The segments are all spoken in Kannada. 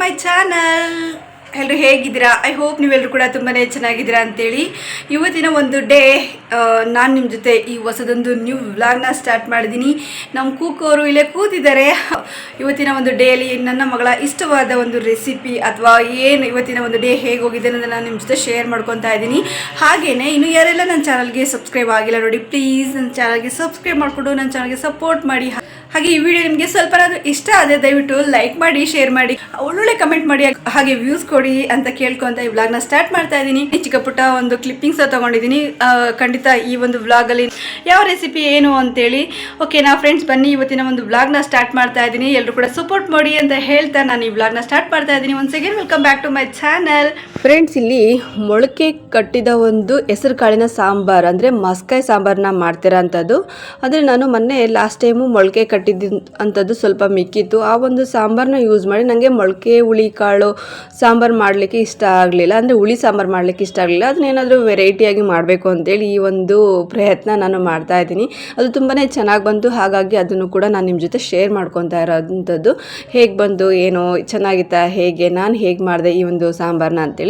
My channel. ಎಲ್ಲರೂ ಹೇಗಿದ್ದೀರಾ? ಐ ಹೋಪ್ ನೀವೆಲ್ಲರೂ ಕೂಡ ತುಂಬಾ ಚೆನ್ನಾಗಿದ್ದೀರಾ ಅಂತೇಳಿ. ಇವತ್ತಿನ ಒಂದು ಡೇ ನಾನು ನಿಮ್ಮ ಜೊತೆ ಈ ಹೊಸದೊಂದು ನ್ಯೂ ವ್ಲಾಗ್ನ ಸ್ಟಾರ್ಟ್ ಮಾಡಿದ್ದೀನಿ ನಮ್ಮ ಕೂಕೋರು ಇಲ್ಲೇ ಕೂತಿದ್ದಾರೆ. ಇವತ್ತಿನ ಒಂದು ಡೇಲಿ ನನ್ನ ಮಗಳ ಇಷ್ಟವಾದ ಒಂದು ರೆಸಿಪಿ ಅಥವಾ ಏನು ಇವತ್ತಿನ ಒಂದು ಡೇ ಹೇಗೆ ಹೋಗಿದೆ ಅನ್ನೋದನ್ನ ನಾನು ನಿಮ್ಮ ಜೊತೆ ಶೇರ್ ಮಾಡ್ಕೊತಾ ಇದ್ದೀನಿ ಹಾಗೆಯೇ ಇನ್ನು ಯಾರೆಲ್ಲ ನನ್ನ ಚಾನಲ್ಗೆ ಸಬ್ಸ್ಕ್ರೈಬ್ ಆಗಿಲ್ಲ ನೋಡಿ ಪ್ಲೀಸ್ ನನ್ನ ಚಾನಲ್ಗೆ ಸಬ್ಸ್ಕ್ರೈಬ್ ಮಾಡಿಕೊಂಡು ನನ್ನ ಚಾನಲ್ಗೆ ಸಪೋರ್ಟ್ ಮಾಡಿ. ಹಾಗೆ ಈ ವಿಡಿಯೋ ನಿಮಗೆ ಸ್ವಲ್ಪ ಇಷ್ಟ ಆದರೆ ದಯವಿಟ್ಟು ಲೈಕ್ ಮಾಡಿ ಶೇರ್ ಮಾಡಿ, ಒಳ್ಳೊಳ್ಳೆ ಕಮೆಂಟ್ ಮಾಡಿ, ಹಾಗೆ ವ್ಯೂಸ್ ಕೊಡಿ ಅಂತ ಕೇಳ್ಕೊಂತ ಈ ವ್ಲಾಗ್ನ ಸ್ಟಾರ್ಟ್ ಮಾಡ್ತಾ ಇದ್ದೀನಿ. ಚಿಕ್ಕ ಪುಟ್ಟ ಒಂದು ಕ್ಲಿಪ್ಪಿಂಗ್ಸ್ ತಗೊಂಡಿದ್ದೀನಿ. ಖಂಡಿತ ಈ ಒಂದು ವ್ಲಾಗಲ್ಲಿ ಯಾವ ರೆಸಿಪಿ ಏನು ಅಂತೇಳಿ. ಓಕೆ ನಾ ಫ್ರೆಂಡ್ಸ್ ಬನ್ನಿ, ಇವತ್ತಿನ ಒಂದು ವ್ಲಾಗ್ನ ಸ್ಟಾರ್ಟ್ ಮಾಡ್ತಾ ಇದ್ದೀನಿ. ಎಲ್ಲರೂ ಕೂಡ ಸಪೋರ್ಟ್ ಮಾಡಿ ಅಂತ ಹೇಳ್ತಾ ನಾನು ಈ ವ್ಲಾಗ್ನ ಸ್ಟಾರ್ಟ್ ಮಾಡ್ತಾ ಇದ್ದೀನಿ. Once again welcome back to my channel friends ಇಲ್ಲಿ ಮೊಳಕೆ ಕಟ್ಟಿದ ಒಂದು ಹೆಸರು ಕಾಳಿನ ಸಾಂಬಾರ್, ಅಂದರೆ ಮಸ್ಕಾಯಿ ಸಾಂಬಾರನ್ನ ಮಾಡ್ತಿರೋ ಅಂಥದ್ದು ಅಂದರೆ ನಾನು ಮೊನ್ನೆ ಲಾಸ್ಟ್ ಟೈಮು ಮೊಳಕೆ ಕಟ್ಟಿದ್ದ ಅಂಥದ್ದು ಸ್ವಲ್ಪ ಮಿಕ್ಕಿತ್ತು. ಆ ಒಂದು ಸಾಂಬಾರನ್ನ ಯೂಸ್ ಮಾಡಿ ನನಗೆ ಮೊಳಕೆ, ಹುಳಿ, ಕಾಳು ಸಾಂಬಾರು ಮಾಡಲಿಕ್ಕೆ ಇಷ್ಟ ಆಗಲಿಲ್ಲ. ಅಂದರೆ ಹುಳಿ ಸಾಂಬಾರು ಮಾಡಲಿಕ್ಕೆ ಇಷ್ಟ ಆಗಲಿಲ್ಲ. ಅದನ್ನೇನಾದರೂ ವೆರೈಟಿಯಾಗಿ ಮಾಡಬೇಕು ಅಂತೇಳಿ ಈ ಒಂದು ಪ್ರಯತ್ನ ನಾನು ಮಾಡ್ತಾ ಇದ್ದೀನಿ. ಅದು ತುಂಬಾ ಚೆನ್ನಾಗಿ ಬಂತು. ಹಾಗಾಗಿ ಅದನ್ನು ಕೂಡ ನಾನು ನಿಮ್ಮ ಜೊತೆ ಶೇರ್ ಮಾಡ್ಕೊತಾ ಇರೋಂಥದ್ದು ಹೇಗೆ ಬಂದು ಏನೋ, ಚೆನ್ನಾಗಿತ್ತಾ, ಹೇಗೆ, ನಾನು ಹೇಗೆ ಮಾಡಿದೆ ಈ ಒಂದು ಸಾಂಬಾರನ್ನ ಅಂತೇಳಿ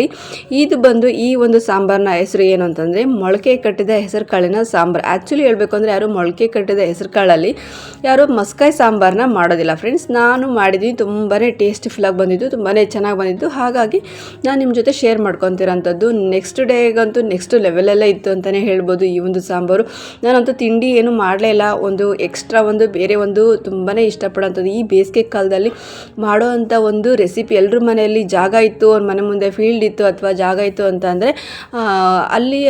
ಇದು ಬಂದು ಈ ಒಂದು ಸಾಂಬಾರನ ಹೆಸರು ಏನು ಅಂತಂದರೆ ಮೊಳಕೆ ಕಟ್ಟಿದ ಹೆಸರು ಕಾಳಿನ ಸಾಂಬಾರು. ಆ್ಯಕ್ಚುಲಿ ಹೇಳಬೇಕು ಅಂದರೆ ಯಾರು ಮೊಳಕೆ ಕಟ್ಟಿದ ಹೆಸರು ಕಾಳಲ್ಲಿ ಯಾರು ಮಸ್ಕಾಯಿ ಸಾಂಬಾರನ್ನ ಮಾಡೋದಿಲ್ಲ. ಫ್ರೆಂಡ್ಸ್ ನಾನು ಮಾಡಿದ್ದೀನಿ ತುಂಬಾ ಟೇಸ್ಟಿಫುಲ್ಲಾಗಿ ಬಂದಿದ್ದು ತುಂಬಾ ಚೆನ್ನಾಗಿ ಬಂದಿದ್ದು. ಹಾಗಾಗಿ ನಾನು ನಿಮ್ಮ ಜೊತೆ ಶೇರ್ ಮಾಡ್ಕೊತಿರೋಂಥದ್ದು. ನೆಕ್ಸ್ಟ್ ಡೇಗಂತೂ ನೆಕ್ಸ್ಟ್ ಲೆವೆಲೆಲ್ಲೇ ಇತ್ತು ಅಂತಲೇ ಹೇಳ್ಬೋದು ಈ ಒಂದು ಸಾಂಬಾರು. ನಾನಂತೂ ತಿಂಡಿ ಏನು ಮಾಡಲೇ ಇಲ್ಲ. ಒಂದು ಎಕ್ಸ್ಟ್ರಾ ಒಂದು ಬೇರೆ ಒಂದು ತುಂಬಾ ಇಷ್ಟಪಡೋಂಥದ್ದು. ಈ ಬೇಸಿಗೆ ಕಾಲದಲ್ಲಿ ಮಾಡೋ ಒಂದು ರೆಸಿಪಿ ಎಲ್ಲರ ಮನೆಯಲ್ಲಿ ಜಾಗ ಇತ್ತು. ಅವ್ರ ಮನೆ ಮುಂದೆ ಫೀಲ್ಡ್ ಇತ್ತು ಅಥವಾ ಜಾಗ ಇತ್ತು ಅಂತ ಅಂದರೆ ಅಲ್ಲಿ,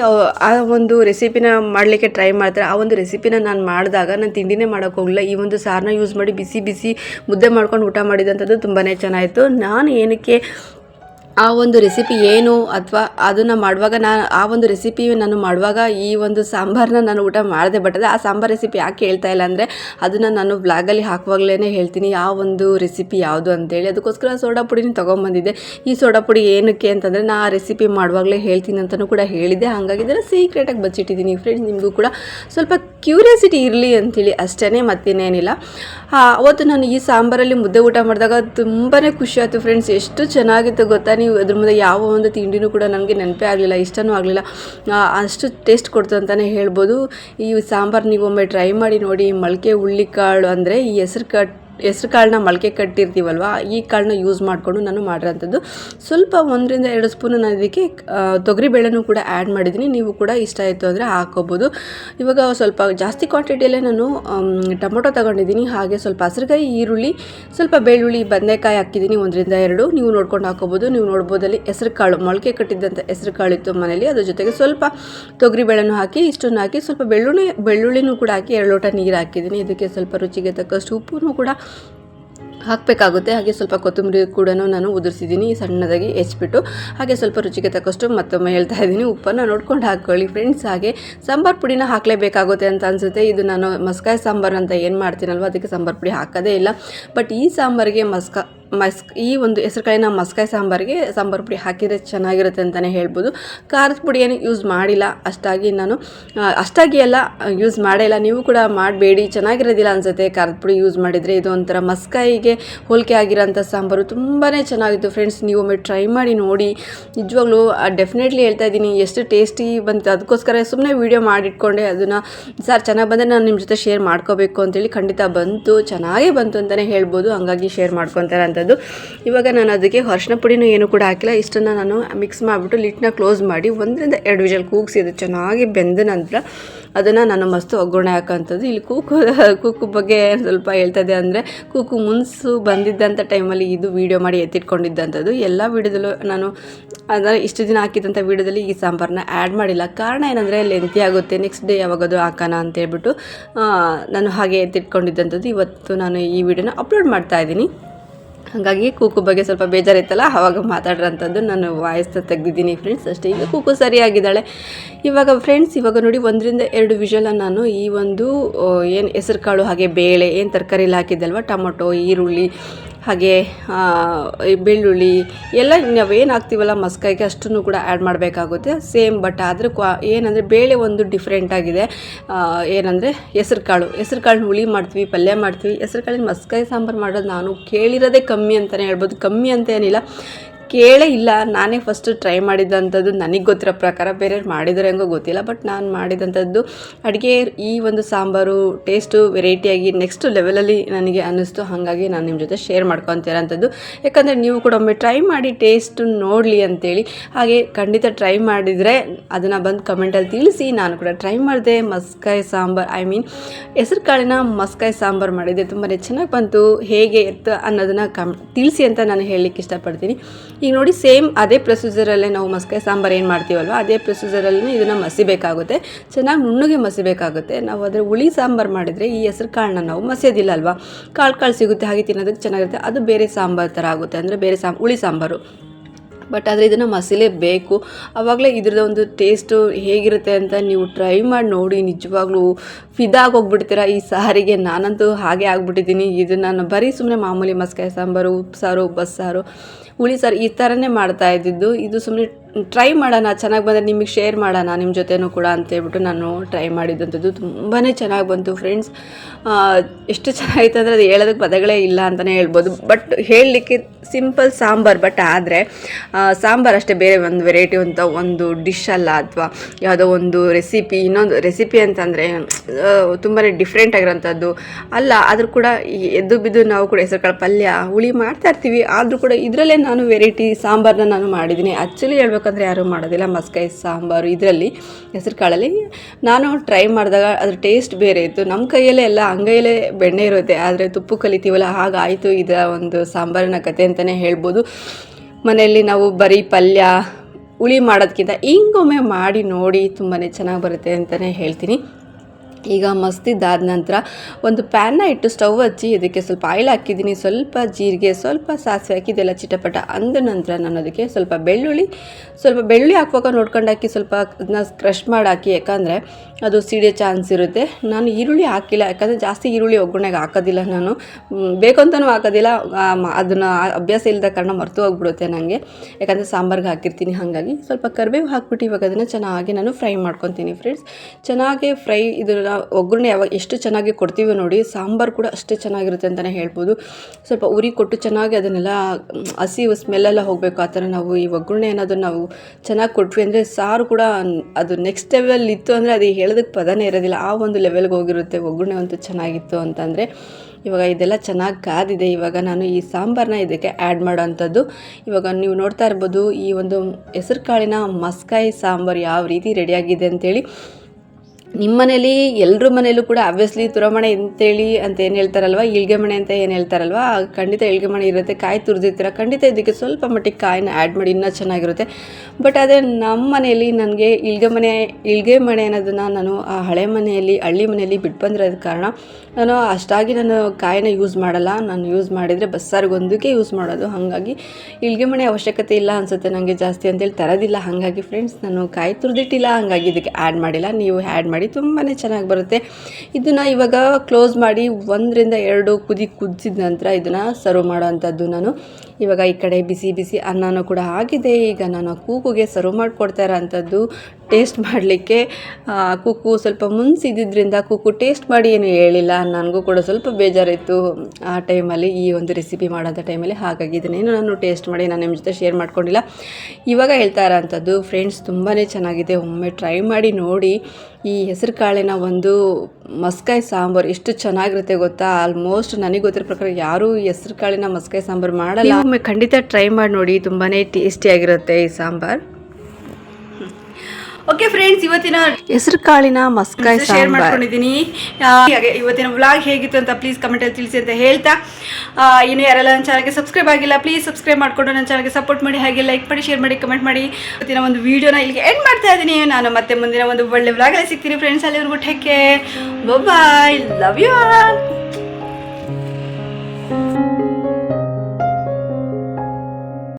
ಆ ಒಂದು ರೆಸಿಪಿನ ಮಾಡಲಿಕ್ಕೆ ಟ್ರೈ ಮಾಡ್ತಾರೆ. ಆ ಒಂದು ರೆಸಿಪಿನ ನಾನು ಮಾಡಿದಾಗ ನಾನು ತಿಂಡಿನೇ ಮಾಡೋಕ್ಕೆ ಹೋಗಲಿಲ್ಲ. ಈ ಒಂದು ಸಾರನ್ನ ಯೂಸ್ ಮಾಡಿ ಬಿಸಿ ಬಿಸಿ ಮುದ್ದೆ ಮಾಡ್ಕೊಂಡು ಊಟ ಮಾಡಿದಂಥದ್ದು ತುಂಬಾ ಚೆನ್ನಾಗಿತ್ತು. ನಾನು ಏನಕ್ಕೆ ಆ ಒಂದು ರೆಸಿಪಿ ಏನು ಅಥವಾ ಅದನ್ನು ಮಾಡುವಾಗ ನಾನು ಆ ಒಂದು ರೆಸಿಪಿ ನಾನು ಮಾಡುವಾಗ ಈ ಒಂದು ಸಾಂಬಾರನ್ನ ನಾನು ಊಟ ಮಾಡಿದೆ ಬಟ್ ಆ ಸಾಂಬಾರ್ ರೆಸಿಪಿ ಯಾಕೆ ಹೇಳ್ತಾ ಇಲ್ಲ ಅಂದರೆ ಅದನ್ನು ನಾನು ಬ್ಲಾಗಲ್ಲಿ ಹಾಕುವಾಗಲೇ ಹೇಳ್ತೀನಿ ಯಾವ ಒಂದು ರೆಸಿಪಿ ಯಾವುದು ಅಂತೇಳಿ. ಅದಕ್ಕೋಸ್ಕರ ಸೋಡಾ ಪುಡಿನ ತೊಗೊಂಬಂದಿದ್ದೆ. ಈ ಸೋಡಾ ಪುಡಿ ಏನಕ್ಕೆ ಅಂತಂದರೆ ನಾ ಆ ರೆಸಿಪಿ ಮಾಡುವಾಗಲೇ ಹೇಳ್ತೀನಿ ಅಂತಲೂ ಕೂಡ ಹೇಳಿದ್ದೆ. ಹಾಗಾಗಿ ಇದನ್ನು ಸೀಕ್ರೆಟಾಗಿ ಬಚ್ಚಿಟ್ಟಿದ್ದೀನಿ ಫ್ರೆಂಡ್ಸ್ ನಿಮಗೂ ಕೂಡ. ಸ್ವಲ್ಪ ಕ್ಯೂರಿಯಾಸಿಟಿ ಇರಲಿ ಅಂತೇಳಿ ಅಷ್ಟೇ ಮತ್ತೇನೇನಿಲ್ಲ. ಆ, ಅವತ್ತು ನಾನು ಈ ಸಾಂಬಾರಲ್ಲಿ ಮುದ್ದೆ ಊಟ ಮಾಡಿದಾಗ ತುಂಬಾ ಖುಷಿ ಆಯಿತು ಫ್ರೆಂಡ್ಸ್ ಎಷ್ಟು ಚೆನ್ನಾಗಿತ್ತು ಗೊತ್ತಾ? ಅದ್ರ ಮುಂದೆ ಯಾವ ಒಂದು ತಿಂಡಿನೂ ಕೂಡ ನನಗೆ ನೆನಪೇ ಆಗಲಿಲ್ಲ, ಇಷ್ಟನೂ ಆಗಲಿಲ್ಲ. ಅಷ್ಟು ಟೇಸ್ಟ್ ಕೊಡ್ತು ಅಂತಲೇ ಹೇಳ್ಬೋದು. ಈ ಸಾಂಬಾರು ನೀವು ಒಮ್ಮೆ ಟ್ರೈ ಮಾಡಿ ನೋಡಿ ಮೊಳಕೆ ಹುಳ್ಳಿಕಾಳು ಅಂದರೆ ಈ ಹೆಸ್ರು ಕಟ್ ಹೆಸ್ರು ಕಾಳನ್ನ ಮೊಳಕೆ ಕಟ್ಟಿರ್ತೀವಲ್ವ, ಈ ಕಾಳನ್ನ ಯೂಸ್ ಮಾಡಿಕೊಂಡು ನಾನು ಮಾಡಿರೋಂಥದ್ದು. ಸ್ವಲ್ಪ ಒಂದರಿಂದ ಎರಡು ಸ್ಪೂನ್ ನಾನು ಇದಕ್ಕೆ ತೊಗರಿಬೇಳೆನೂ ಕೂಡ ಆ್ಯಡ್ ಮಾಡಿದ್ದೀನಿ. ನೀವು ಕೂಡ ಇಷ್ಟ ಆಯಿತು ಅಂದರೆ ಹಾಕೋಬೋದು. ಇವಾಗ ಸ್ವಲ್ಪ ಜಾಸ್ತಿ ಕ್ವಾಂಟಿಟಿಯಲ್ಲೇ ನಾನು ಟೊಮೊಟೊ ತೊಗೊಂಡಿದ್ದೀನಿ. ಹಾಗೆ ಸ್ವಲ್ಪ ಹಸಿರುಕಾಯಿ, ಈರುಳ್ಳಿ, ಸ್ವಲ್ಪ ಬೆಳ್ಳುಳ್ಳಿ, ಬದನೆಕಾಯಿ ಹಾಕಿದ್ದೀನಿ, ಒಂದರಿಂದ ಎರಡು. ನೀವು ನೋಡ್ಕೊಂಡು ಹಾಕೋಬೋದು. ನೀವು ನೋಡ್ಬೋದಲ್ಲಿ ಹೆಸರು ಕಾಳು ಮೊಳಕೆ ಕಟ್ಟಿದ್ದಂಥ ಹೆಸರು ಇತ್ತು ಮನೇಲಿ. ಅದ್ರ ಜೊತೆಗೆ ಸ್ವಲ್ಪ ತೊಗರಿಬೇಳೆನೂ ಹಾಕಿ, ಇಷ್ಟನ್ನು ಹಾಕಿ, ಸ್ವಲ್ಪ ಬೆಳ್ಳುಳ್ಳಿ, ಬೆಳ್ಳುಳ್ಳಿನೂ ಕೂಡ ಹಾಕಿ, ಎರಡು ಲೋಟ ನೀರು ಹಾಕಿದ್ದೀನಿ. ಇದಕ್ಕೆ ಸ್ವಲ್ಪ ರುಚಿಗೆ ತಕ್ಕಷ್ಟು ಉಪ್ಪು ಕೂಡ ಹಾಕಬೇಕಾಗುತ್ತೆ. ಹಾಗೆ ಸ್ವಲ್ಪ ಕೊತ್ತಂಬರಿ ಕೂಡ ನಾನು ಉದುರಿಸಿದ್ದೀನಿ. ಸಣ್ಣದಾಗಿ ಹೆಚ್ಚಿಬಿಟ್ಟು ಹಾಗೆ ಸ್ವಲ್ಪ ರುಚಿಗೆ ತಕ್ಕಷ್ಟು ಮತ್ತೊಮ್ಮೆ ಹೇಳ್ತಾ ಇದ್ದೀನಿ. ಉಪ್ಪನ್ನು ನೋಡ್ಕೊಂಡು ಹಾಕ್ಕೊಳ್ಳಿ ಫ್ರೆಂಡ್ಸ್. ಹಾಗೆ ಸಾಂಬಾರು ಪುಡಿನ ಹಾಕಲೇಬೇಕಾಗುತ್ತೆ ಅಂತ ಅನಿಸುತ್ತೆ. ಇದು ನಾನು ಮಸ್ಕಾಯ್ ಸಾಂಬಾರು ಅಂತ ಏನು ಮಾಡ್ತೀನಲ್ವ? ಅದಕ್ಕೆ ಸಾಂಬಾರು ಪುಡಿ ಹಾಕೋದೇ ಇಲ್ಲ. ಬಟ್ ಈ ಸಾಂಬಾರಿಗೆ ಮಸ್ಕಾ ಮಸ್, ಈ ಒಂದು ಹೆಸರುಕಾಳಿನ ಮಸ್ಕಾಯಿ ಸಾಂಬಾರಿಗೆ ಸಾಂಬಾರು ಪುಡಿ ಹಾಕಿದರೆ ಚೆನ್ನಾಗಿರುತ್ತೆ ಅಂತಲೇ ಹೇಳ್ಬೋದು. ಖಾರದ ಪುಡಿ ಏನು ಯೂಸ್ ಮಾಡಿಲ್ಲ. ಅಷ್ಟಾಗಿ ನಾನು ಅಷ್ಟಾಗಿ ಎಲ್ಲ ಯೂಸ್ ಮಾಡೇ ಇಲ್ಲ. ನೀವು ಕೂಡ ಮಾಡಬೇಡಿ. ಚೆನ್ನಾಗಿರೋದಿಲ್ಲ ಅನಿಸುತ್ತೆ ಖಾರದ ಪುಡಿ ಯೂಸ್ ಮಾಡಿದರೆ. ಇದು ಒಂಥರ ಮಸ್ಕಾಯಿಗೆ ಹೋಲಿಕೆ ಆಗಿರೋಂಥ ಸಾಂಬಾರು. ತುಂಬಾ ಚೆನ್ನಾಗಿತ್ತು ಫ್ರೆಂಡ್ಸ್. ನೀವು ಒಮ್ಮೆ ಟ್ರೈ ಮಾಡಿ ನೋಡಿ. ನಿಜವಾಗ್ಲೂ ಡೆಫಿನೆಟ್ಲಿ ಹೇಳ್ತಾ ಇದ್ದೀನಿ. ಎಷ್ಟು ಟೇಸ್ಟಿ ಬಂತು. ಅದಕ್ಕೋಸ್ಕರ ಸುಮ್ಮನೆ ವೀಡಿಯೋ ಮಾಡಿಟ್ಕೊಂಡೆ. ಅದನ್ನು, ಸರ್, ಚೆನ್ನಾಗಿ ಬಂದರೆ ನಾನು ನಿಮ್ಮ ಜೊತೆ ಶೇರ್ ಮಾಡ್ಕೋಬೇಕು ಅಂತೇಳಿ ಖಂಡಿತ ಬಂತು. ಚೆನ್ನಾಗೇ ಬಂತು ಅಂತಲೇ ಹೇಳ್ಬೋದು. ಹಂಗಾಗಿ ಶೇರ್ ಮಾಡ್ಕೊತಾರೆ ಅಂಥದ್ದು ಇವಾಗ ನಾನು ಅದಕ್ಕೆ ಅರ್ಶಿನ ಪುಡಿನೂ ಏನು ಕೂಡ ಹಾಕಿಲ್ಲ. ಇಷ್ಟನ್ನು ನಾನು ಮಿಕ್ಸ್ ಮಾಡಿಬಿಟ್ಟು ಲಿಟ್ನ ಕ್ಲೋಸ್ ಮಾಡಿ ಒಂದರಿಂದ ಎರಡು ವಿಜಲ್ ಕೂಗಿಸಿ ಅದು ಚೆನ್ನಾಗಿ ಬೆಂದ ನಂತರ ಅದನ್ನು ನಾನು ಮಸ್ತ್ ಒಗ್ಗರಣೆ ಹಾಕೋಂಥದ್ದು ಇಲ್ಲಿ ಕೂಕು ಕೂಕು ಬಗ್ಗೆ ಸ್ವಲ್ಪ ಹೇಳ್ತಾ ಇದೆ ಅಂದರೆ ಕೂಕು ಮುನ್ಸು ಬಂದಿದ್ದಂಥ ಟೈಮಲ್ಲಿ ಇದು ವೀಡಿಯೋ ಮಾಡಿ ಎತ್ತಿಟ್ಕೊಂಡಿದ್ದಂಥದ್ದು. ಎಲ್ಲ ವೀಡಿಯೋದಲ್ಲೂ ನಾನು, ಅಂದರೆ ಇಷ್ಟು ದಿನ ಹಾಕಿದಂಥ ವೀಡಿಯೋದಲ್ಲಿ ಈ ಸಾಂಬಾರನ್ನ ಆ್ಯಡ್ ಮಾಡಿಲ್ಲ. ಕಾರಣ ಏನಂದರೆ ಲೆಂತಿ ಆಗುತ್ತೆ. ನೆಕ್ಸ್ಟ್ ಡೇ ಯಾವಾಗದು ಹಾಕೋಣ ಅಂತ ಹೇಳ್ಬಿಟ್ಟು ನಾನು ಹಾಗೆ ಎತ್ತಿಟ್ಕೊಂಡಿದ್ದಂಥದ್ದು. ಇವತ್ತು ನಾನು ಈ ವಿಡಿಯೋನ ಅಪ್ಲೋಡ್ ಮಾಡ್ತಾ ಇದ್ದೀನಿ. ಹಾಗಾಗಿ ಕೂಕು ಬಗ್ಗೆ ಸ್ವಲ್ಪ ಬೇಜಾರಿತ್ತಲ್ಲ ಆವಾಗ ಮಾತಾಡ್ರಂಥದ್ದು ನಾನು ವಾಯ್ಸ್ ತೆಗ್ದಿದ್ದೀನಿ ಫ್ರೆಂಡ್ಸ್ ಅಷ್ಟೇ, ಈಗ ಕೂಕು ಸರಿಯಾಗಿದ್ದಾಳೆ. ಇವಾಗ ಫ್ರೆಂಡ್ಸ್ ಇವಾಗ ನೋಡಿ ಒಂದರಿಂದ ಎರಡು ವಿಷಲ ನಾನು ಈ ಒಂದು ಏನು ಹೆಸರು ಕಾಳು, ಹಾಗೆ ಬೇಳೆ, ಏನು ತರಕಾರಿ ಎಲ್ಲ ಹಾಕಿದ್ದಲ್ವ, ಟೊಮೊಟೊ, ಈರುಳ್ಳಿ, ಹಾಗೆ ಬೆಳ್ಳುಳ್ಳಿ, ಎಲ್ಲ ನಾವೇನು ಹಾಕ್ತೀವಲ್ಲ, ಮಸ್ಕಾಯಿಗೆ ಅಷ್ಟನ್ನು ಕೂಡ ಆ್ಯಡ್ ಮಾಡಬೇಕಾಗುತ್ತೆ. ಸೇಮ್ ಬಟ್ ಆದರೆ ಕ್ವಾ, ಏನಂದರೆ ಬೇಳೆ ಒಂದು ಡಿಫ್ರೆಂಟ್ ಆಗಿದೆ. ಏನಂದರೆ ಹೆಸರು ಕಾಳು. ಹೆಸರು ಕಾಳು ಹುಳಿ ಮಾಡ್ತೀವಿ, ಪಲ್ಯ ಮಾಡ್ತೀವಿ. ಹೆಸರು ಕಾಳಿನ ಮಸ್ಕಾಯಿ ಸಾಂಬಾರು ಮಾಡೋದು ನಾನು ಕೇಳಿರೋದೇ ಕಮ್ಮಿ. ಕಮ್ಮಿ ಅಂತಲೇ ಹೇಳ್ಬೋದು. ಕಮ್ಮಿ ಅಂತ ಏನಿಲ್ಲ. ಕೇಳೇ ಇಲ್ಲ. ನಾನೇ ಫಸ್ಟು ಟ್ರೈ ಮಾಡಿದಂಥದ್ದು ನನಗೆ ಗೊತ್ತಿರೋ ಪ್ರಕಾರ ಬೇರೆಯವ್ರು ಮಾಡಿದ್ರೆ ಹೆಂಗೋ ಗೊತ್ತಿಲ್ಲ. ಬಟ್ ನಾನು ಮಾಡಿದಂಥದ್ದು ಅಡುಗೆ, ಈ ಒಂದು ಸಾಂಬಾರು ಟೇಸ್ಟು ವೆರೈಟಿಯಾಗಿ ನೆಕ್ಸ್ಟ್ ಲೆವೆಲಲ್ಲಿ ನನಗೆ ಅನ್ನಿಸ್ತು. ಹಾಗಾಗಿ ನಾನು ನಿಮ್ಮ ಜೊತೆ ಶೇರ್ ಮಾಡ್ಕೊತಿರೋಂಥದ್ದು ಯಾಕಂದರೆ ನೀವು ಕೂಡ ಒಮ್ಮೆ ಟ್ರೈ ಮಾಡಿ ಟೇಸ್ಟ್ ನೋಡಲಿ ಅಂತೇಳಿ. ಹಾಗೆ ಖಂಡಿತ ಟ್ರೈ ಮಾಡಿದರೆ ಅದನ್ನು ಬಂದು ಕಮೆಂಟಲ್ಲಿ ತಿಳಿಸಿ. ನಾನು ಕೂಡ ಟ್ರೈ ಮಾಡಿದೆ. ಮಸ್ಕಾಯಿ ಸಾಂಬಾರು ಐ ಮೀನ್ ಹೆಸರು ಕಾಳಿನ ಮಸ್ಕಾಯಿ ಸಾಂಬಾರು ಮಾಡಿದೆ. ತುಂಬಾ ಚೆನ್ನಾಗಿ ಬಂತು. ಹೇಗೆ ಇತ್ತು ಅನ್ನೋದನ್ನು ಕಮ್, ತಿಳಿಸಿ ಅಂತ ನಾನು ಹೇಳಲಿಕ್ಕೆ ಇಷ್ಟಪಡ್ತೀನಿ. ಈಗ ನೋಡಿ ಸೇಮ್ ಅದೇ ಪ್ರೊಸೀಜರಲ್ಲೇ ನಾವು ಮಸ್ಕೆ ಸಾಂಬಾರು ಏನು ಮಾಡ್ತೀವಲ್ವ, ಅದೇ ಪ್ರೊಸೀಜರಲ್ಲೇ ಇದನ್ನು ಮಸಿಬೇಕಾಗುತ್ತೆ ಚೆನ್ನಾಗಿ ನುಣ್ಣಗೆ ಮಸಿಬೇಕಾಗುತ್ತೆ ನಾವು ಅದರ ಹುಳಿ ಸಾಂಬಾರು ಮಾಡಿದರೆ ಈ ಹೆಸರು ಕಾಳನ್ನ ನಾವು ಮಸಿಯೋದಿಲ್ಲ ಅಲ್ವಾ ಕಾಳು ಕಾಳು ಸಿಗುತ್ತೆ, ಹಾಗೆ ತಿನ್ನೋದಕ್ಕೆ ಚೆನ್ನಾಗಿರುತ್ತೆ. ಅದು ಬೇರೆ ಸಾಂಬಾರು ಥರ ಆಗುತ್ತೆ. ಅಂದರೆ ಬೇರೆ ಸಾಂಬ್ ಹುಳಿ ಸಾಂಬಾರು. ಬಟ್ ಆದರೆ ಇದನ್ನು ಮಸಾಲೆ ಆವಾಗಲೇ ಇದ್ರದ್ದು ಒಂದು ಟೇಸ್ಟು ಹೇಗಿರುತ್ತೆ ಅಂತ ನೀವು ಟ್ರೈ ಮಾಡಿ ನೋಡಿ, ನಿಜವಾಗ್ಲೂ ಫಿದಾಗಿ ಹೋಗ್ಬಿಡ್ತೀರ ಈ ಸಾರಿಗೆ ನಾನಂತೂ ಹಾಗೆ ಆಗ್ಬಿಟ್ಟಿದ್ದೀನಿ. ಇದು ನಾನು ಬರೀ ಸುಮ್ಮನೆ ಮಾಮೂಲಿ ಮಸ್ಕಾಯಿ ಸಾಂಬಾರು, ಉಪ್ಸಾರು, ಬಸ್ಸಾರು, ಹುಳಿ ಸಾರು ಈ ಥರನೇ ಮಾಡ್ತಾ ಇದ್ದಿದ್ದು. ಇದು ಸುಮ್ಮನೆ ಟ್ರೈ ಮಾಡೋಣ, ಚೆನ್ನಾಗಿ ಬಂದರೆ ನಿಮಗೆ ಶೇರ್ ಮಾಡೋಣ ನಿಮ್ಮ ಜೊತೆನೂ ಕೂಡ ಅಂತೇಳ್ಬಿಟ್ಟು ನಾನು ಟ್ರೈ ಮಾಡಿದ್ದಂಥದ್ದು ತುಂಬಾ ಚೆನ್ನಾಗಿ ಬಂತು ಫ್ರೆಂಡ್ಸ್ ಎಷ್ಟು ಚೆನ್ನಾಗಿತ್ತು ಅಂದರೆ ಅದು ಹೇಳೋದಕ್ಕೆ ಪದಗಳೇ ಇಲ್ಲ ಅಂತಲೇ ಹೇಳ್ಬೋದು. ಬಟ್ ಹೇಳಲಿಕ್ಕೆ ಸಿಂಪಲ್ ಸಾಂಬಾರು ಬಟ್ ಆದರೆ ಸಾಂಬಾರು ಅಷ್ಟೇ ಬೇರೆ ಒಂದು ವೆರೈಟಿ ಅಂತ ಒಂದು ಡಿಶ್ ಅಲ್ಲ ಅಥವಾ ಯಾವುದೋ ಒಂದು ರೆಸಿಪಿ ಇನ್ನೊಂದು ರೆಸಿಪಿ ಅಂತಂದರೆ ತುಂಬಾ ಡಿಫ್ರೆಂಟ್ ಆಗಿರೋಂಥದ್ದು. ಅಲ್ಲ, ಆದರೂ ಕೂಡ ಎದ್ದು ಬಿದ್ದು ನಾವು ಕೂಡ ಹೆಸರುಕಾಳು ಪಲ್ಯ ಹುಳಿ ಮಾಡ್ತಾ ಇರ್ತೀವಿ. ಆದರೂ ಕೂಡ ಇದರಲ್ಲೇ ನಾನು ವೆರೈಟಿ ಸಾಂಬಾರನ್ನ ನಾನು ಮಾಡಿದ್ದೀನಿ. ಆ್ಯಕ್ಚುಲಿ ಹೇಳ್ಬೇಕಂದ್ರೆ ಯಾರೂ ಮಾಡೋದಿಲ್ಲ. ಮಸ್ಕಾಯಿ ಸಾಂಬಾರು ಇದರಲ್ಲಿ ಹೆಸರು ಕಾಳಲ್ಲಿ ನಾನು ಟ್ರೈ ಮಾಡಿದಾಗ ಅದ್ರ ಟೇಸ್ಟ್ ಬೇರೆ ಇತ್ತು. ನಮ್ಮ ಕೈಯಲ್ಲೇ ಎಲ್ಲ ಅಂಗೈಯಲ್ಲೇ ಬೆಣ್ಣೆ ಇರುತ್ತೆ. ಆದರೆ ತುಪ್ಪು ಕಲಿತೀವಲ್ಲ, ಹಾಗಾಯಿತು ಇದರ ಒಂದು ಸಾಂಬಾರಿನ ಕತೆ ಅಂತಲೇ ಹೇಳ್ಬೋದು. ಮನೆಯಲ್ಲಿ ನಾವು ಬರೀ ಪಲ್ಯ, ಹುಳಿ ಮಾಡೋದಕ್ಕಿಂತ ಹಿಂಗೊಮ್ಮೆ ಮಾಡಿ ನೋಡಿ ತುಂಬಾ ಚೆನ್ನಾಗಿ ಬರುತ್ತೆ ಅಂತಲೇ ಹೇಳ್ತೀನಿ. ಈಗ ಮಸ್ತಿದ್ದಾದ ನಂತರ ಒಂದು ಪ್ಯಾನ್ನ ಇಟ್ಟು ಸ್ಟವ್ ಹಚ್ಚಿ ಇದಕ್ಕೆ ಸ್ವಲ್ಪ ಆಯಿಲ್ ಹಾಕಿದ್ದೀನಿ. ಸ್ವಲ್ಪ ಜೀರಿಗೆ, ಸ್ವಲ್ಪ ಸಾಸಿವೆ ಹಾಕಿದ್ದೆಲ್ಲ ಚಿಟಪಟ ಅಂದ ನಂತರ ನಾನು ಅದಕ್ಕೆ ಸ್ವಲ್ಪ ಬೆಳ್ಳುಳ್ಳಿ ಸ್ವಲ್ಪ ಬೆಳ್ಳುಳ್ಳಿ ಹಾಕುವಾಗ ನೋಡ್ಕೊಂಡು ಹಾಕಿ ಸ್ವಲ್ಪ ಅದನ್ನ ಕ್ರಷ್ ಮಾಡಿ ಹಾಕಿ. ಯಾಕಂದರೆ ಅದು ಸಿಡಿಯೋ ಚಾನ್ಸ್ ಇರುತ್ತೆ. ನಾನು ಈರುಳ್ಳಿ ಹಾಕಿಲ್ಲ. ಯಾಕಂದರೆ ಜಾಸ್ತಿ ಈರುಳ್ಳಿ ಒಗ್ಗರಣೆಗೆ ಹಾಕೋದಿಲ್ಲ ನಾನು. ಬೇಕು ಅಂತಲೂ ಹಾಕೋದಿಲ್ಲ. ಅದನ್ನು ಅಭ್ಯಾಸ ಇಲ್ಲದ ಕಾರಣ ಮರ್ತು ಹೋಗ್ಬಿಡುತ್ತೆ ನನಗೆ ಯಾಕಂದರೆ ಸಾಂಬಾರ್ಗೆ ಹಾಕಿರ್ತೀನಿ ಹಾಗಾಗಿ. ಸ್ವಲ್ಪ ಕರಿಬೇವು ಹಾಕ್ಬಿಟ್ಟು ಇವಾಗ ಅದನ್ನು ಚೆನ್ನಾಗಿ ನಾನು ಫ್ರೈ ಮಾಡ್ಕೊತೀನಿ ಫ್ರೆಂಡ್ಸ್. ಚೆನ್ನಾಗಿ ಫ್ರೈ ಇದನ್ನು ಒಗ್ಗರಣೆ ಯಾವಾಗ ಎಷ್ಟು ಚೆನ್ನಾಗಿ ಕೊಡ್ತೀವಿ ನೋಡಿ, ಸಾಂಬಾರು ಕೂಡ ಅಷ್ಟೇ ಚೆನ್ನಾಗಿರುತ್ತೆ ಅಂತಲೇ ಹೇಳ್ಬೋದು. ಸ್ವಲ್ಪ ಉರಿ ಕೊಟ್ಟು ಚೆನ್ನಾಗಿ ಅದನ್ನೆಲ್ಲ, ಹಸಿ ಸ್ಮೆಲ್ಲೆಲ್ಲ ಹೋಗಬೇಕು, ಆ ಥರ ನಾವು ಈ ಒಗ್ಗರಣೆ ಅನ್ನೋದನ್ನು ನಾವು ಚೆನ್ನಾಗಿ ಕೊಟ್ವಿ ಅಂದರೆ ಸಾರು ಕೂಡ ಅದು ನೆಕ್ಸ್ಟ್ ಲೆವೆಲ್ ಇತ್ತು ಅಂದರೆ ಅದು ಹೇಳೋದಕ್ಕೆ ಪದನೇ ಇರೋದಿಲ್ಲ. ಆ ಒಂದು ಲೆವೆಲ್ಗೆ ಹೋಗಿರುತ್ತೆ, ಒಗ್ಗರಣೆ ಅಂತೂ ಚೆನ್ನಾಗಿತ್ತು ಅಂತಂದರೆ. ಇವಾಗ ಇದೆಲ್ಲ ಚೆನ್ನಾಗಿ ಕಾದಿದೆ. ಇವಾಗ ನಾನು ಈ ಸಾಂಬಾರನ್ನ ಇದಕ್ಕೆ ಆ್ಯಡ್ ಮಾಡೋವಂಥದ್ದು ಇವಾಗ ನೀವು ನೋಡ್ತಾ ಇರ್ಬೋದು, ಈ ಒಂದು ಹೆಸರು ಕಾಳಿನ ಮಸ್ಕಾಯಿ ಸಾಂಬಾರು ಯಾವ ರೀತಿ ರೆಡಿಯಾಗಿದೆ ಅಂತೇಳಿ. ನಿಮ್ಮ ಮನೇಲಿ ಎಲ್ಲರ ಮನೇಲೂ ಕೂಡ ಆಬ್ವಿಯಸ್ಲಿ ತುರಮಣೆ ಅಂತೇಳಿ ಅಂತ ಏನು ಹೇಳ್ತಾರಲ್ವ, ಇಳಿಗೆ ಮಣೆ ಅಂತ ಏನು ಹೇಳ್ತಾರಲ್ವ, ಖಂಡಿತ ಇಳಿಗೆ ಮಣೆ ಇರುತ್ತೆ, ಕಾಯಿ ತುರಿದಿರ್ತೀರ, ಖಂಡಿತ ಇದಕ್ಕೆ ಸ್ವಲ್ಪ ಮಟ್ಟಿಗೆ ಕಾಯಿನ ಆ್ಯಡ್ ಮಾಡಿ, ಇನ್ನೂ ಚೆನ್ನಾಗಿರುತ್ತೆ. ಬಟ್ ಅದೇ ನಮ್ಮ ಮನೆಯಲ್ಲಿ ನನಗೆ ಇಳಿಗೆ ಮನೆ ಇಳಿಗೆ ಮಣೆ ಅನ್ನೋದನ್ನು ನಾನು ಆ ಹಳೆ ಮನೆಯಲ್ಲಿ, ಹಳ್ಳಿ ಮನೆಯಲ್ಲಿ ಬಿಟ್ಟು ಬಂದಿರೋದ ಕಾರಣ ನಾನು ಅಷ್ಟಾಗಿ ನಾನು ಕಾಯಿನ ಯೂಸ್ ಮಾಡಲ್ಲ. ನಾನು ಯೂಸ್ ಮಾಡಿದರೆ ಬಸ್ಸಾರಿಗೊಂದಕ್ಕೆ ಯೂಸ್ ಮಾಡೋದು. ಹಾಗಾಗಿ ಇಳಿಗೆ ಮಣೆ ಅವಶ್ಯಕತೆ ಇಲ್ಲ ಅನಿಸುತ್ತೆ ನನಗೆ ಜಾಸ್ತಿ ಅಂತೇಳಿ ತರೋದಿಲ್ಲ. ಹಾಗಾಗಿ ಫ್ರೆಂಡ್ಸ್ ನಾನು ಕಾಯಿ ತುರಿದಿಟ್ಟಿಲ್ಲ, ಹಾಗಾಗಿ ಇದಕ್ಕೆ ಆ್ಯಡ್ ಮಾಡಿಲ್ಲ. ನೀವು ಆ್ಯಡ್ ಮಾಡಿ ತುಂಬಾ ಚೆನ್ನಾಗಿ ಬರುತ್ತೆ. ಇದನ್ನು ಇವಾಗ ಕ್ಲೋಸ್ ಮಾಡಿ ಒಂದರಿಂದ ಎರಡು ಕುದಿ ಕುದಿಸಿದ ನಂತರ ಇದನ್ನು ಸರ್ವ್ ಮಾಡೋವಂಥದ್ದು ನಾನು. ಇವಾಗ ಈ ಕಡೆ ಬಿಸಿ ಬಿಸಿ ಅನ್ನನೂ ಕೂಡ ಆಗಿದೆ. ಈಗ ನಾನು ಕೂಗುಗೆ ಸರ್ವ್ ಮಾಡಿಕೊಡ್ತಾ ಇರೋಂಥದ್ದು ಟೇಸ್ಟ್ ಮಾಡಲಿಕ್ಕೆ ಕುಕ್ಕು ಸ್ವಲ್ಪ ಮುನ್ಸಿದ್ದಿದ್ದರಿಂದ ಕುಕ್ಕು ಟೇಸ್ಟ್ ಮಾಡಿ ಏನು ಹೇಳಿಲ್ಲ. ನನಗೂ ಕೂಡ ಸ್ವಲ್ಪ ಬೇಜಾರಿತ್ತು. ಆ ಟೈಮಲ್ಲಿ ಈ ಒಂದು ರೆಸಿಪಿ ಮಾಡೋದ ಟೈಮಲ್ಲಿ ಹಾಗಾಗಿ ಇದನ್ನೇನು ನಾನು ಟೇಸ್ಟ್ ಮಾಡಿ ನಾನು ನಿಮ್ಮ ಜೊತೆ ಶೇರ್ ಮಾಡ್ಕೊಂಡಿಲ್ಲ. ಇವಾಗ ಹೇಳ್ತಾ ಇರೋಂಥದ್ದು ಫ್ರೆಂಡ್ಸ್ ತುಂಬಾ ಚೆನ್ನಾಗಿದೆ. ಒಮ್ಮೆ ಟ್ರೈ ಮಾಡಿ ನೋಡಿ, ಈ ಹೆಸರು ಕಾಳಿನ ಒಂದು ಮಸ್ಕಾಯಿ ಸಾಂಬಾರು ಎಷ್ಟು ಚೆನ್ನಾಗಿರುತ್ತೆ ಗೊತ್ತಾ? ಆಲ್ಮೋಸ್ಟ್ ನನಗೆ ಗೊತ್ತಿರೋ ಪ್ರಕಾರ ಯಾರೂ ಹೆಸರು ಕಾಳಿನ ಮಸ್ಕಾಯಿ ಸಾಂಬಾರು ಮಾಡಲ್ಲ. ಒಮ್ಮೆ ಖಂಡಿತ ಟ್ರೈ ಮಾಡಿ ನೋಡಿ ತುಂಬಾ ಟೇಸ್ಟಿಯಾಗಿರುತ್ತೆ ಈ ಸಾಂಬಾರು. ಓಕೆ ಫ್ರೆಂಡ್ಸ್ ಇವತ್ತಿನ ಹೆಸರು ಕಾಳಿನ ಮಸ್ಕಾಯ್ ಶೇರ್ ಮಾಡ್ಕೊಂಡಿದ್ದೀನಿ ಇವತ್ತಿನ ವ್ಲಾಗ್ ಹೇಗಿತ್ತು ಅಂತ ಪ್ಲೀಸ್ ಕಮೆಂಟಲ್ಲಿ ತಿಳಿಸಿ ಅಂತ ಹೇಳ್ತಾ. ಇನ್ನು ಯಾರೆಲ್ಲ ನನ್ನ ಚಾನಲ್ಗೆ ಸಬ್ಸ್ಕ್ರೈಬ್ ಆಗಿಲ್ಲ ಪ್ಲೀಸ್ ಸಬ್ಸ್ಕ್ರೈಬ್ ಮಾಡಿಕೊಂಡು ನನ್ನ ಚಾನಲ್ಗೆ ಸಪೋರ್ಟ್ ಮಾಡಿ ಹಾಗೆ ಲೈಕ್ ಮಾಡಿ ಶೇರ್ ಮಾಡಿ ಕಮೆಂಟ್ ಮಾಡಿ. ಇವತ್ತಿನ ಒಂದು ವೀಡಿಯೋನ ಇಲ್ಲಿಗೆ ಎಂಡ್ ಮಾಡ್ತಾ ಇದ್ದೀನಿ. ನಾನು ಮತ್ತೆ ಮುಂದಿನ ಒಂದು ಒಳ್ಳೆ ವ್ಲಾಗಲ್ಲಿ ಸಿಗ್ತೀನಿ ಫ್ರೆಂಡ್ಸ್ ಅಲ್ಲಿವರೆಗೂ take care bye love you all